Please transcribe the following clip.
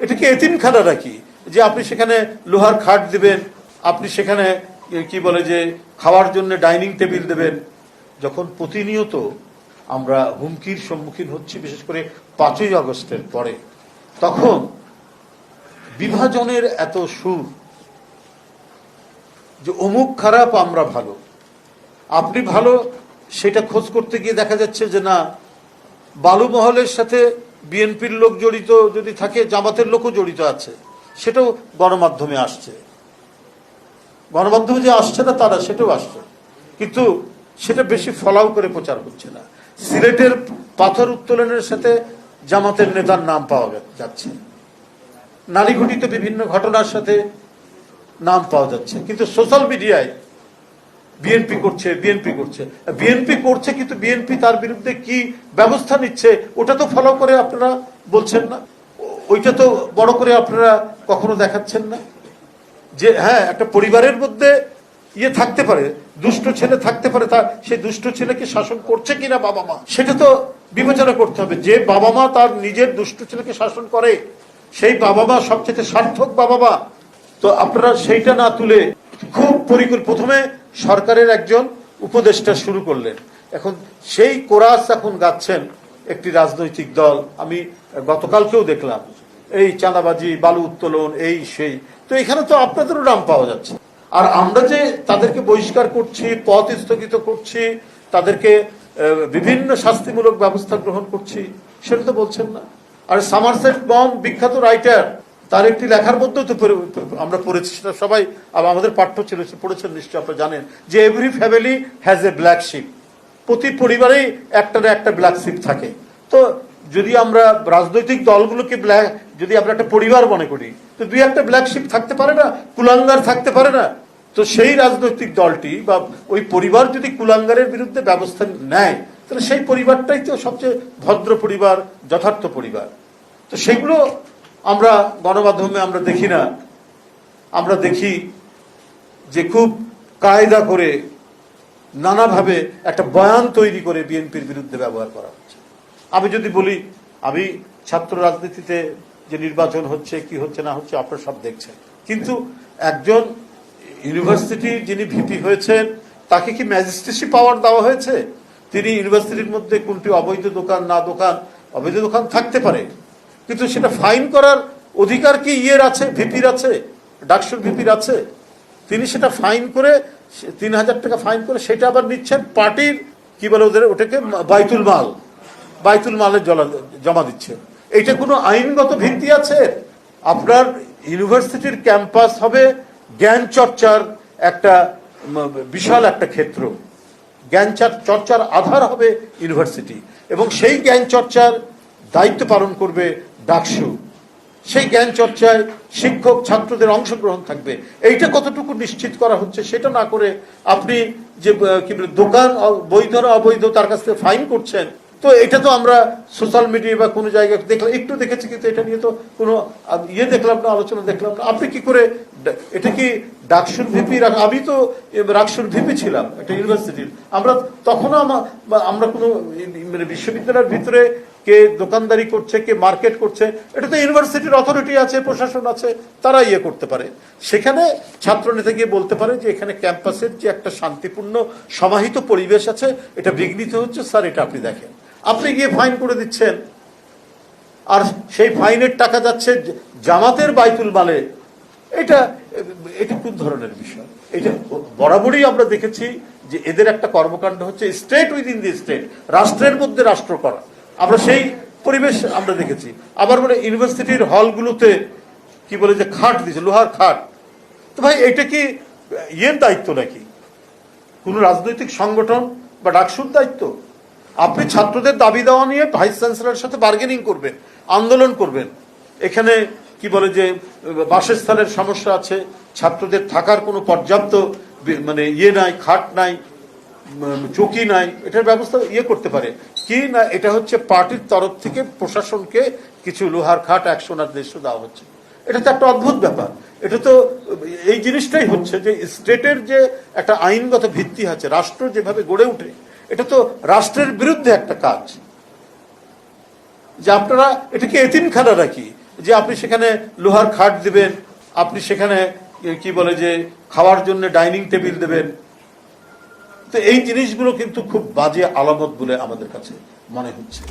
এটাকে এতিমখানা নাকি? যে আপনি সেখানে লোহার খাট দিবেন, আপনি সেখানে কি বলে যে, খাওয়ার জন্য ডাইনিং টেবিল দেবেন। যখন প্রতিনিয়ত আমরা হুমকির সম্মুখীন হচ্ছি, বিশেষ করে পাঁচই আগস্টের পরে, তখন বিভাজনের এত সুর যে অমুক খারাপ, আমরা ভালো। আপনি ভালো, সেটা খোঁজ করতে গিয়ে দেখা যাচ্ছে যে না, বালুমহলের সাথে বিএনপির লোক জড়িত যদি থাকে, জামাতের লোকও জড়িত আছে। সেটাও গণমাধ্যমে আসছে। গণমাধ্যমে যে আসছে না, তারা সেটাও আসছে। কিন্তু সেটা বেশি ফলাও করে প্রচার হচ্ছে না। সিলেটের পাথর উত্তোলনের সাথে জামাতের নেতার নাম পাওয়া যাচ্ছে। নারীঘটিত বিভিন্ন ঘটনার সাথে নাম পাওয়া যাচ্ছে। কিন্তু সোশ্যাল মিডিয়ায় বিএনপি করছে বিএনপি করছে। বিএনপি করছে কিন্তু বিএনপি তার বিরুদ্ধে কি ব্যবস্থা নিচ্ছে, ওটা তো ফলো করে আপনারা বলছেন না? ওইটা তো বড় করে আপনারা কখনো দেখাচ্ছেন না? যে হ্যাঁ একটা পরিবারের মধ্যে ইয়ে থাকতে পারে, দুষ্ট ছেলে থাকতে পারে তার সেই দুষ্ট ছেলেকে শাসন করছে কিনা বাবা মা? সেটা তো বিবেচনা করতে হবে। যে বাবা মা তার নিজের দুষ্ট ছেলেকে শাসন করে, সেই বাবা মা সবচেয়ে সার্থক বাবা মা। তো আপনারা সেইটা না তুলে খুব পরিকল্প, প্রথমে সরকারের একজন উপদেষ্টা শুরু করলেন। এখন সেই কোরাস এখন গাচ্ছেন একটি রাজনৈতিক দল। আমি গতকালকেও দেখলাম, এই চাঁদাবাজি, বালু উত্তোলন, এই, সেই। তো এখানে তো আপনাদেরও নাম পাওয়া যাচ্ছে। আর আমরা যে তাদেরকে বহিষ্কার করছি, পথ স্থগিত করছি, তাদেরকে বিভিন্ন শাস্তিমূলক ব্যবস্থা গ্রহণ করছি, সেটা তো বলছেন না। আর সামারসেট বম বিখ্যাত রাইটার তার একটি লেখার মধ্যেও তো আমরা পড়েছি, সেটা সবাই আবার আমাদের পাঠ্য ছিল পড়েছেন নিশ্চয়ই, আপনারা জানেন। যে every family has a black sheep প্রতি পরিবারেই একটা না একটা ব্ল্যাক শিপ থাকে। তো যদি আমরা রাজনৈতিক দলগুলোকে ব্ল্যাক যদি আমরা একটা পরিবার মনে করি, তো দুই একটা ব্ল্যাক শিপ থাকতে পারে না, কুলাঙ্গার থাকতে পারে না। তো সেই রাজনৈতিক দলটি বা ওই পরিবার যদি কুলাঙ্গারের বিরুদ্ধে ব্যবস্থা নেয়, তাহলে সেই পরিবারটাই তো সবচেয়ে ভদ্র পরিবার, যথার্থ পরিবার। তো সেগুলো আমরা গণমাধ্যমে আমরা দেখি না। আমরা দেখি যে খুব কায়দা করে নানাভাবে একটা বয়ান তৈরি করে বিএনপির বিরুদ্ধে ব্যবহার করা হচ্ছে। আমি যদি বলি, আমি ছাত্র রাজনীতিতে যে নির্বাচন হচ্ছে, কি হচ্ছে, না হচ্ছে, আপনারা সব দেখছেন। কিন্তু একজন ইউনিভার্সিটির যিনি ভিপি হয়েছেন, তাকে কি ম্যাজিস্ট্রেসি পাওয়ার দেওয়া হয়েছে? তিনি ইউনিভার্সিটির মধ্যে কোনটি অবৈধ দোকান, না দোকান, অবৈধ দোকান থাকতে পারে। কিন্তু সেটা ফাইন করার অধিকার কি ইয়ের আছে, ভিপির আছে, ডাকসুর ভিপির আছে? তিনি সেটা ফাইন করে তিন হাজার টাকা ফাইন করে সেটা আবার নিচ্ছেন পার্টির, কি বলে ওদের, ওটাকে, বাইতুল মাল। বাইতুল মালের জমা দিচ্ছে এইটা কোনো আইনগত ভিত্তি আছে? আপনার ইউনিভার্সিটির ক্যাম্পাস হবে জ্ঞান চর্চার একটা বিশাল একটা ক্ষেত্র। জ্ঞান চর্চার আধার হবে ইউনিভার্সিটি। এবং সেই জ্ঞান চর্চার দায়িত্ব পালন করবে ডাকসু। সেই জ্ঞান চর্চায় শিক্ষক ছাত্রদের অংশগ্রহণ থাকবে। এইটা কতটুকু নিশ্চিত করা হচ্ছে সেটা না করে আপনি যে কি বলে, দোকান বৈধ অবৈধ তার কাছ থেকে ফাইন করছেন, তো এটা তো আমরা সোশ্যাল মিডিয়া বা কোনো জায়গায় দেখলাম, একটু দেখেছি কিন্তু এটা নিয়ে তো কোনো ইয়ে দেখলাম না, আলোচনা দেখলাম না। আপনি কি করে এটা কি ডাকসুর ভিপি আমি তো রাকসুর ভিপি ছিলাম একটা ইউনিভার্সিটির। আমরা তখনও আমরা কোনো মানে বিশ্ববিদ্যালয়ের ভিতরে কে দোকানদারি করছে, কে মার্কেট করছে, এটা তো ইউনিভার্সিটির অথরিটি আছে, প্রশাসন আছে তারা ইয়ে করতে পারে। সেখানে ছাত্র নেতা গিয়ে বলতে পারে যে এখানে ক্যাম্পাসের যে একটা শান্তিপূর্ণ, সমাহিত পরিবেশ আছে, এটা বিঘ্নিত হচ্ছে, স্যার, এটা আপনি দেখেন। আপনি গিয়ে ফাইন করে দিচ্ছেন। আর সেই ফাইনের টাকা যাচ্ছে জামাতের বাইতুল মালে। এটা এটা কোন ধরনের বিষয়? এটা বরাবরই আমরা দেখেছি যে এদের একটা কর্মকাণ্ড হচ্ছে স্টেট উইদিন দি স্টেট, রাষ্ট্রের মধ্যে রাষ্ট্র করা। আমরা সেই পরিবেশ আমরা দেখেছি। আবার বলে ইউনিভার্সিটির হলগুলোতে কি বলে যে খাট দিয়েছে, লোহার খাট। তো ভাই, এটা কি ইয়ের দায়িত্ব নাকি? কোন রাজনৈতিক সংগঠন বা ডাকসুর দায়িত্ব? আপনি ছাত্রদের দাবি দেওয়া নিয়ে ভাইস চ্যান্সেলরের সাথে বার্গেনিং করবেন, আন্দোলন করবেন। এখানে কি বলে যে বাসস্থানের সমস্যা আছে, ছাত্রদের থাকার কোনো পর্যাপ্ত মানে ইয়ে নাই, খাট নাই চৌকি নাই এটার ব্যবস্থা ইয়ে করতে পারে। কি না, এটা হচ্ছে পার্টির তরফ থেকে প্রশাসনকে কিছু লোহার খাট একশোনার দেড়শো দেওয়া হচ্ছে। এটা তো একটা অদ্ভুত ব্যাপার। এটা তো, এই জিনিসটাই হচ্ছে যে স্টেটের যে একটা আইনগত ভিত্তি আছে, রাষ্ট্র যেভাবে গড়ে ওঠে এটা তো রাষ্ট্রের বিরুদ্ধে একটা কাজ। যে আপনারা এটাকে এতিমখানা রাখি যে আপনি সেখানে লোহার খাট দিবেন, আপনি সেখানে, কি বলে যে, খাওয়ার জন্য ডাইনিং টেবিল দেবেন তো এই জিনিসগুলো কিন্তু খুব বাজে আলামত বলে আমাদের কাছে মনে হচ্ছে।